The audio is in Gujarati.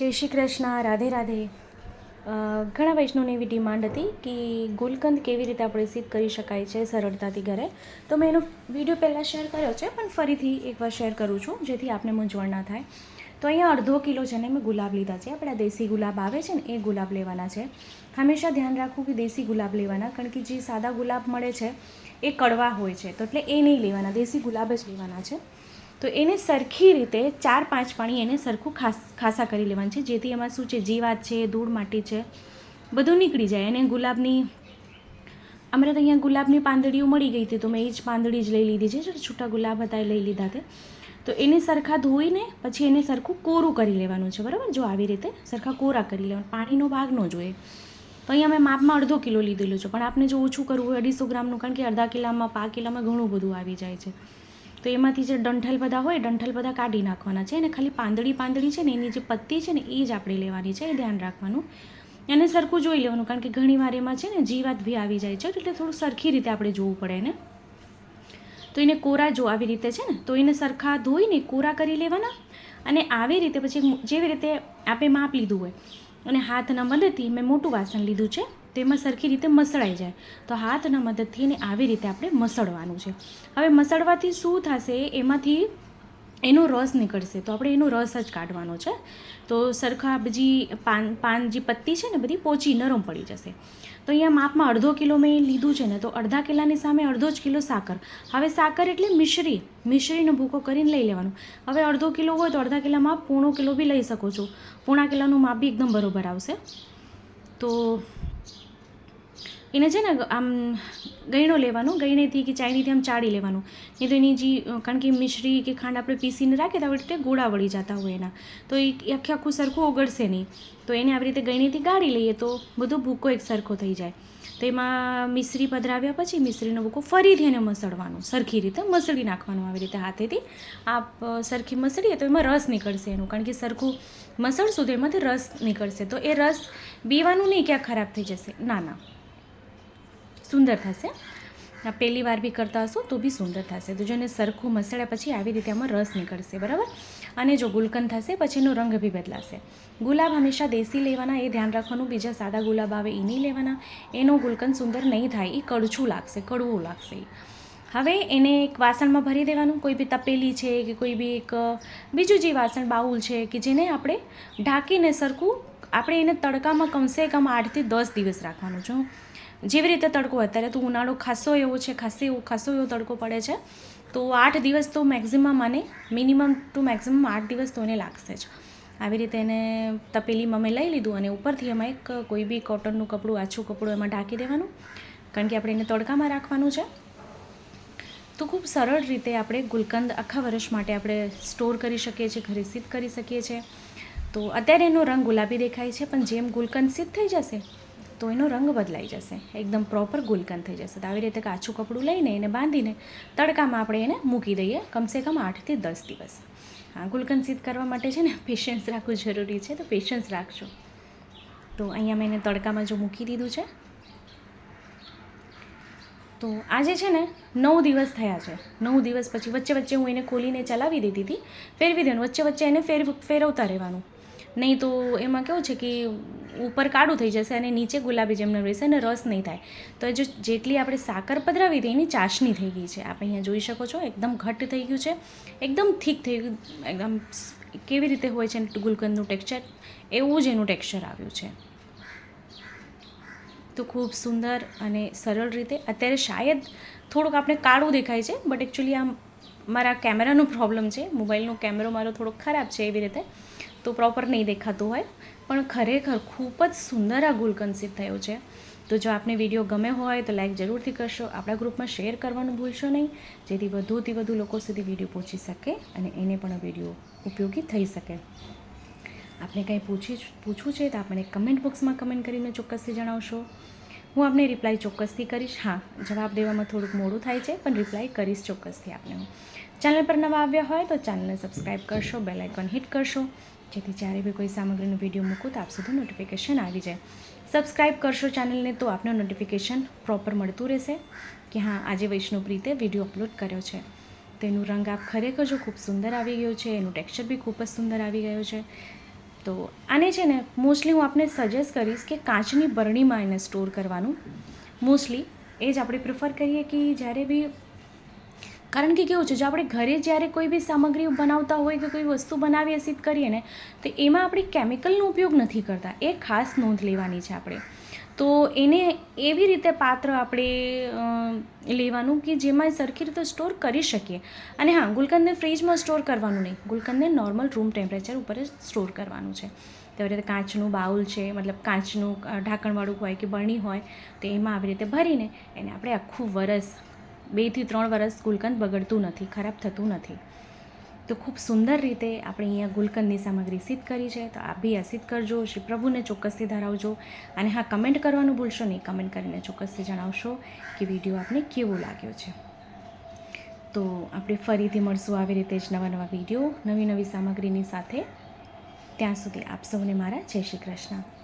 જય શ્રી કૃષ્ણ, રાધે રાધે. ઘણા વૈષ્ણવની એવી ડિમાન્ડ હતી કે ગુલકંદ કેવી રીતે આપણે સિદ્ધ કરી શકાય છે સરળતાથી ઘરે. તો મેં એનો વીડિયો પહેલાં શેર કર્યો છે, પણ ફરીથી એકવાર શેર કરું છું, જેથી આપને મૂંઝવણ ના થાય. તો અહીંયા અડધો કિલો છે ને મેં ગુલાબ લીધા છે, આપણા દેશી ગુલાબ આવે છે ને, એ ગુલાબ લેવાના છે. હંમેશા ધ્યાન રાખવું કે દેશી ગુલાબ લેવાના, કારણ કે જે સાદા ગુલાબ મળે છે, એ કડવા હોય છે. તો એટલે એ નહીં લેવાના, દેશી ગુલાબ જ લેવાના છે. તો એને સરખી રીતે ચાર પાંચ પાણી એને સરખું ખાસ, ખાસા કરી લેવાનું છે. જેથી એમાં શું છે, જીવાત છે, ધૂળ માટી છે, બધું નીકળી જાય. અને ગુલાબની, અમારે તો અહીંયા ગુલાબની પાંદડીઓ મળી ગઈ હતી, તો મેં એ જ પાંદડી જ લઈ લીધી છે. છૂટા ગુલાબ હતા એ લઈ લીધા તે. તો એને સરખા ધોઈને પછી એને સરખું કોરું કરી લેવાનું છે, બરાબર? જો આવી રીતે સરખા કોરા કરી લેવાનું. પાણીનો ભાગ ન જોઈએ તો અહીંયા મેં માપમાં અડધો કિલો લીધેલો છે, પણ આપણે જો ઓછું કરવું હોય અઢીસો ગ્રામનું, કારણ કે અડધા કિલામાં, પા કિલામાં ઘણું બધું આવી જાય છે. તો એમાંથી જે ડંઠલ બધા હોય, ડંઠલ બધા કાઢી નાખવાના છે અને ખાલી પાંદડી પાંદડી છે ને એની જે પત્તી છે ને એ જ આપણે લેવાની છે, એ ધ્યાન રાખવાનું. એને સરખું જોઈ લેવાનું, કારણ કે ઘણીવાર એમાં છે ને જીવાત બી આવી જાય છે એટલે થોડું સરખી રીતે આપણે જોવું પડે એને. તો એને કોરા જો આવી રીતે છે ને, તો એને સરખા ધોઈને કોરા કરી લેવાના અને આવી રીતે પછી જેવી રીતે આપે માપ લીધું હોય. અને હાથના મદદથી મેં મોટું વાસણ લીધું છે. તેમાં સરખી રીતે મસળાઈ જાય. તો હાથના મદદથી એને આવી રીતે આપણે મસળવાનું છે. હવે મસળવાથી શું થશે? એમાંથી એનો રસ નીકળશે. તો આપણે એનો રસ જ કાઢવાનો છે. તો સરખા બધી પાન પાન જે પત્તી છે ને બધી પોચી નરમ પડી જશે. તો અહીંયા માપમાં અડધો કિલો મેં લીધું છે ને, તો અડધા કિલાની સામે અડધો જ કિલો સાકર. હવે સાકર એટલે મિશ્રી. મિશ્રીનો ભૂકો કરીને લઈ લેવાનો. હવે અડધો કિલો હોય તો અડધા કિલોમાં પોણો કિલો બી લઈ શકો છો. પોણા કિલોનું માપ બી એકદમ બરોબર આવશે. તો એને છે ને આમ ગયણો લેવાનો, ગયણેથી કે ચાયણીથી આમ ચાળી લેવાનું. નહીં તો એની જે કારણ કે મિશ્રી કે ખાંડ આપણે પીસીને રાખીએ તો આવી રીતે ગોળા વળી જતા હોય એના. તો એ આખે આખું સરખું ઓગળશે નહીં. તો એને આવી રીતે ગયણીથી ગાળી લઈએ તો બધો ભૂકો એક સરખો થઈ જાય. તો એમાં મિશ્રી પધરાવ્યા પછી મિશ્રીનો ભૂકો ફરીથી એને મસળવાનો, સરખી રીતે મસળી નાખવાનું આવી રીતે હાથેથી. આપ સરખી મસળીએ તો એમાં રસ નીકળશે એનું, કારણ કે સરખું મસળશું તો એમાંથી રસ નીકળશે. તો એ રસ પીવાનું નહીં ક્યાં ખરાબ થઈ જશે. ના ના. સુંદર થશે. પહેલી વાર બી કરતા હશો તો બી સુંદર થશે. તો જો એને સરખું મસળ્યા પછી આવી રીતે આમાં રસ નીકળશે, બરાબર? અને જો ગુલકંદ થશે પછી એનો રંગ બી બદલાશે. ગુલાબ હંમેશા દેશી લેવાના, એ ધ્યાન રાખવાનું. બીજા સાદા ગુલાબ આવે એ નહીં લેવાના. એનો ગુલકંદ સુંદર નહીં થાય એ કડછું લાગશે, કડવું લાગશે. હવે એને એક વાસણમાં ભરી દેવાનું. કોઈ બી તપેલી છે કે કોઈ બી એક, બીજું જે વાસણ, બાઉલ છે કે જેને આપણે ઢાંકીને સરખું, આપણે એને તડકામાં કમસે કમ આઠથી દસ દિવસ રાખવાનું જો જેવી રીતે તડકો અત્યારે તો ઉનાળો ખાસો એવો છે ખાસો એવો ખાસો એવો તડકો પડે છે. તો આઠ દિવસ તો મેક્ઝિમમ આને મિનિમમ ટુ મેક્ઝિમમ આઠ દિવસ તો એને લાગશે જ. આવી રીતે એને તપેલીમાં અમે લઈ લીધું અને ઉપરથી એમાં એક કોઈ બી કોટનનું કપડું, આછું કપડું એમાં ઢાંકી દેવાનું, કારણ કે આપણે એને તડકામાં રાખવાનું છે. તો ખૂબ સરળ રીતે આપણે ગુલકંદ આખા વર્ષ માટે આપણે સ્ટોર કરી શકીએ છીએ, ઘરે સિદ્ધ કરી શકીએ છીએ. તો અત્યારે એનો રંગ ગુલાબી દેખાય છે, પણ જેમ ગુલકંદ સિદ્ધ થઈ જશે તો એનો રંગ બદલાઈ જશે. એકદમ પ્રોપર ગુલકંદ થઈ જશે. તો આવી રીતે કાચું કપડું લઈને એને બાંધીને તડકામાં આપણે એને મૂકી દઈએ કમસે કમ આઠથી દસ દિવસ. હા, ગુલકંદ સિદ્ધ કરવા માટે છે ને પેશન્સ રાખવું જરૂરી છે. તો પેશન્સ રાખજો. તો અહીંયા મેં એને તડકામાં જો મૂકી દીધું છે. તો આજે છે ને નવ દિવસ થયા છે. નવ દિવસ પછી વચ્ચે વચ્ચે હું એને ખોલીને ચલાવી દીધી હતી. ફેરવી દેવાનું. વચ્ચે વચ્ચે એને ફેર ફેરવતા રહેવાનું. નહીં તો એમાં કેવું છે કે ઉપર કાળું થઈ જશે અને નીચે ગુલાબી જેમનો રહેશે અને રસ નહીં થાય. તો જો જેટલી આપણે સાકર પધરાવી હતી એની ચાસણી થઈ ગઈ છે. આપણે અહીંયા જોઈ શકો છો, એકદમ ઘટ્ટ થઈ ગયું છે, એકદમ થીક થઈ ગયું, એકદમ કેવી રીતે હોય છે ગુલકંદનું ટેક્સચર, એવું જ એનું ટેક્સચર આવ્યું છે. તો ખૂબ સુંદર અને સરળ રીતે, અત્યારે શાયદ થોડુંક આપણે કાળું દેખાય છે, બટ એકચ્યુઅલી આમ મારા કેમેરાનો પ્રોબ્લેમ છે, મોબાઈલનો કેમેરો મારો થોડોક ખરાબ છે એવી રીતે. તો પ્રોપર નહીં દેખાતું હોય. પણ ખરેખર ખૂબ જ સુંદર આ ગુલ સિદ્ધ થયો છે. તો જો આપને વીડિયો ગમે હોય તો લાઈક જરૂરથી કરશો. આપણા ગ્રુપમાં શેર કરવાનું ભૂલશો નહીં. જેથી વધુથી વધુ લોકો સુધી વીડિયો પહોંચી શકે અને એને પણ વીડિયો ઉપયોગી થઈ શકે. આપને કંઈ પૂછી પૂછવું છે તો આપણે કમેન્ટ બોક્સમાં કમેન્ટ કરીને ચોક્કસથી જણાવશો. હું આપને રિપ્લાય ચોક્કસથી કરીશ. હા, જવાબ દેવામાં થોડુંક મોડું થાય છે, પણ રિપ્લાય કરીશ ચોક્કસથી આપને હું. ચેનલ પર નવા આવ્યા હોય તો ચેનલને સબસ્ક્રાઈબ કરશો બેલ આઇકન હિટ કરશો. જેથી જ્યારે બી કોઈ સામગ્રીનો વીડિયો મૂકું તો આપ સુધી નોટિફિકેશન આવી જાય. સબસ્ક્રાઈબ કરશો ચેનલને તો આપને નોટિફિકેશન પ્રોપર મળતું રહેશે કે હા, આજે વૈષ્ણવ રીતે વીડિયો અપલોડ કર્યો છે. તેનું રંગ આપ ખરેખર જો ખૂબ સુંદર આવી ગયો છે, એનું ટેક્સચર બી ખૂબ જ સુંદર આવી ગયો છે. તો આને છે ને મોસ્ટલી હું આપને સજેસ્ટ કરીશ કે કાચની બરણીમાં એને સ્ટોર કરવાનું. મોસ્ટલી એ જ આપણે પ્રિફર કરીએ કે જ્યારે બી કારણ કે કેવું છે, જો આપણે ઘરે જ્યારે કોઈ બી સામગ્રી બનાવતા હોય કે કોઈ વસ્તુ બનાવીએ સિદ્ધ કરીએ ને, તો એમાં આપણે કેમિકલનો ઉપયોગ નથી કરતા. એ ખાસ નોંધ લેવાની છે આપણે. તો એને એવી રીતે પાત્ર આપણે લેવાનું કે જેમાં સરખી રીતે સ્ટોર કરી શકીએ. અને હા, ગુલકંદને ફ્રીજમાં સ્ટોર કરવાનું નહીં. ગુલકંદને નોર્મલ રૂમ ટેમ્પરેચર ઉપર જ સ્ટોર કરવાનું છે. તેવી રીતે કાચનું બાઉલ છે, મતલબ કાચનું ઢાંકણવાળું હોય કે બરણી હોય, તો એમાં આવી રીતે ભરીને એને આપણે આખું વરસ બેથી ત્રણ વરસ ગુલકંદ બગડતું નથી, ખરાબ થતું નથી. તો ખૂબ સુંદર રીતે આપણે અહીંયા ગુલકંદની સામગ્રી સિદ્ધ કરી છે. તો આપ બી આ સિદ્ધ કરજો. શ્રી પ્રભુને ચોક્કસથી ધરાવજો. અને હા, કમેન્ટ કરવાનું ભૂલશો નહીં. કમેન્ટ કરીને ચોક્કસથી જણાવશો કે વીડિયો આપને કેવો લાગ્યો છે. તો આપણે ફરીથી મળશું આવી રીતે જ નવા નવા વીડિયો, નવી નવી સામગ્રીની સાથે. ત્યાં સુધી આપ સૌને મારા જય શ્રી કૃષ્ણ.